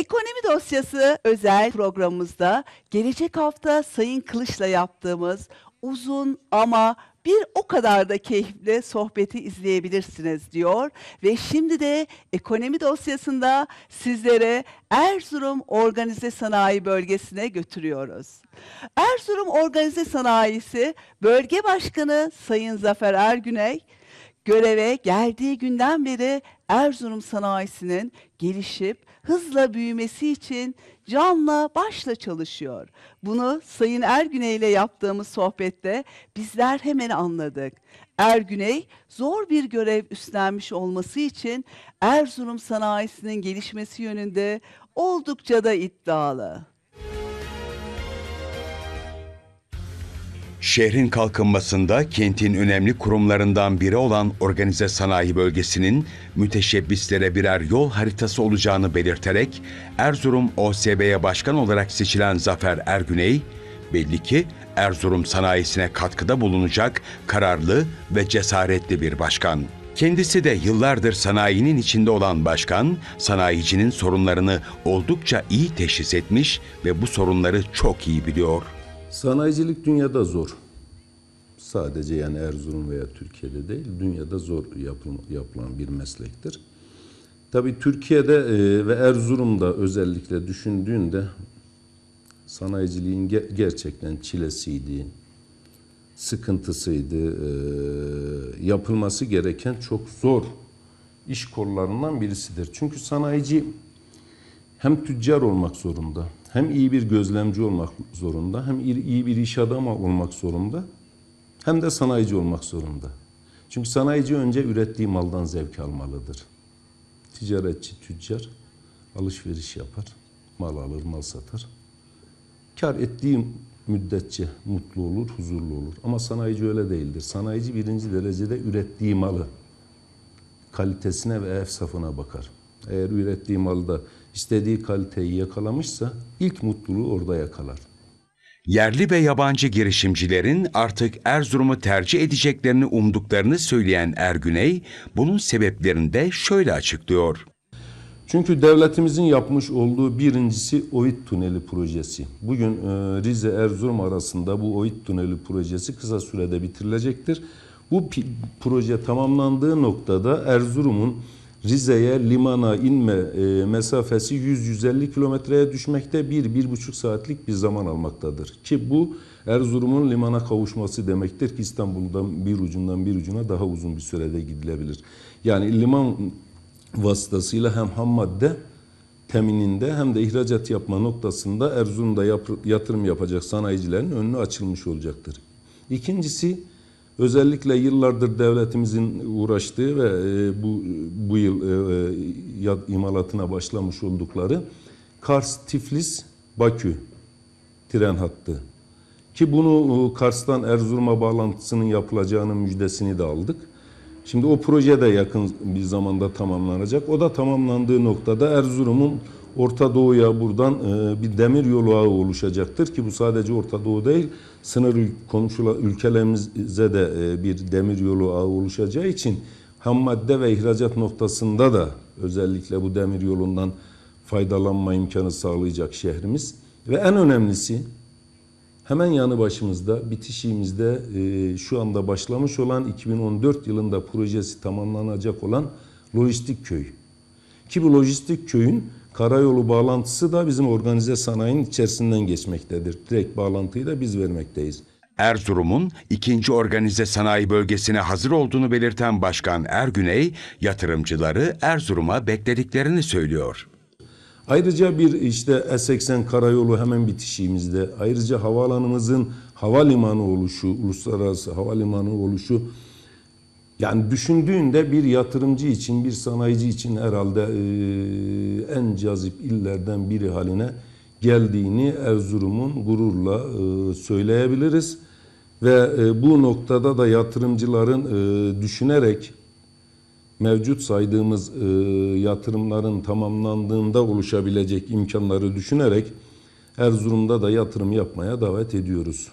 Ekonomi dosyası özel programımızda gelecek hafta Sayın Kılıç'la yaptığımız uzun ama bir o kadar da keyifli sohbeti izleyebilirsiniz diyor ve şimdi de ekonomi dosyasında sizlere Erzurum Organize Sanayi Bölgesi'ne götürüyoruz. Erzurum Organize Sanayisi Bölge Başkanı Sayın Zafer Ergüney göreve geldiği günden beri Erzurum sanayisinin gelişip hızla büyümesi için canla başla çalışıyor. Bunu Sayın Ergüney ile yaptığımız sohbette bizler hemen anladık. Ergüney zor bir görev üstlenmiş olması için Erzurum sanayisinin gelişmesi yönünde oldukça da iddialı. Şehrin kalkınmasında kentin önemli kurumlarından biri olan Organize Sanayi Bölgesi'nin müteşebbislere birer yol haritası olacağını belirterek Erzurum OSB'ye başkan olarak seçilen Zafer Ergüney, belli ki Erzurum sanayisine katkıda bulunacak kararlı ve cesaretli bir başkan. Kendisi de yıllardır sanayinin içinde olan başkan, sanayicinin sorunlarını oldukça iyi teşhis etmiş ve bu sorunları çok iyi biliyor. Sanayicilik dünyada zor. Sadece yani Erzurum veya Türkiye'de değil, dünyada zor yapıl- yapılan bir meslektir. Tabii Türkiye'de e, ve Erzurum'da özellikle düşündüğünde sanayiciliğin ge- gerçekten çilesiydi, sıkıntısıydı, e, yapılması gereken çok zor iş kollarından birisidir. Çünkü sanayici hem tüccar olmak zorunda, hem iyi bir gözlemci olmak zorunda, hem iyi bir iş adamı olmak zorunda, hem de sanayici olmak zorunda. Çünkü sanayici önce ürettiği maldan zevk almalıdır. Ticaretçi, tüccar alışveriş yapar, mal alır, mal satar. Kar ettiği müddetçe mutlu olur, huzurlu olur. Ama sanayici öyle değildir. Sanayici birinci derecede ürettiği malı, kalitesine ve efsafına bakar. Eğer ürettiği malda istediği kaliteyi yakalamışsa ilk mutluluğu orada yakalar. Yerli ve yabancı girişimcilerin artık Erzurum'u tercih edeceklerini umduklarını söyleyen Ergüney, bunun sebeplerini de şöyle açıklıyor. Çünkü devletimizin yapmış olduğu birincisi OİT Tüneli projesi. Bugün e, Rize-Erzurum arasında bu OİT Tüneli projesi kısa sürede bitirilecektir. Bu proje tamamlandığı noktada Erzurum'un Rize'ye limana inme e, mesafesi 100-150 kilometreye düşmekte 1-1,5 saatlik bir zaman almaktadır. Ki bu Erzurum'un limana kavuşması demektir ki İstanbul'dan bir ucundan bir ucuna daha uzun bir sürede gidilebilir. Yani liman vasıtasıyla hem ham madde temininde hem de ihracat yapma noktasında Erzurum'da yatırım yapacak sanayicilerin önünü açılmış olacaktır. İkincisi özellikle yıllardır devletimizin uğraştığı ve e, bu bu yıl e, e, imalatına başlamış oldukları Kars, Tiflis, Bakü tren hattı. Ki bunu Kars'tan Erzurum'a bağlantısının yapılacağının müjdesini de aldık. Şimdi o proje de yakın bir zamanda tamamlanacak. O da tamamlandığı noktada Erzurum'un Orta Doğu'ya buradan e, bir demir yolu ağı oluşacaktır ki bu sadece Orta Doğu değil, sınır ül- komşu ülkelerimize de e, bir demir yolu ağı oluşacağı için ham madde ve ihracat noktasında da özellikle bu demir yolundan faydalanma imkanı sağlayacak şehrimiz ve en önemlisi Hemen yanı başımızda, bitişiğimizde e, şu anda başlamış olan 2014 yılında projesi tamamlanacak olan lojistik köy. Ki bu lojistik köyün karayolu bağlantısı da bizim organize sanayinin içerisinden geçmektedir. Direkt bağlantıyı da biz vermekteyiz. Erzurum'un ikinci organize sanayi bölgesine hazır olduğunu belirten Başkan Ergüney, yatırımcıları Erzurum'a beklediklerini söylüyor. Ayrıca bir işte E80 karayolu hemen bitişiğimizde. Ayrıca havaalanımızın havalimanı oluşu, uluslararası havalimanı oluşu. Yani düşündüğünde bir yatırımcı için, bir sanayici için herhalde e, en cazip illerden biri haline geldiğini Erzurum'un gururla e, söyleyebiliriz. Ve e, bu noktada da yatırımcıların e, düşünerek mevcut saydığımız e, yatırımların tamamlandığında oluşabilecek imkanları düşünerek Erzurum'da da yatırım yapmaya davet ediyoruz.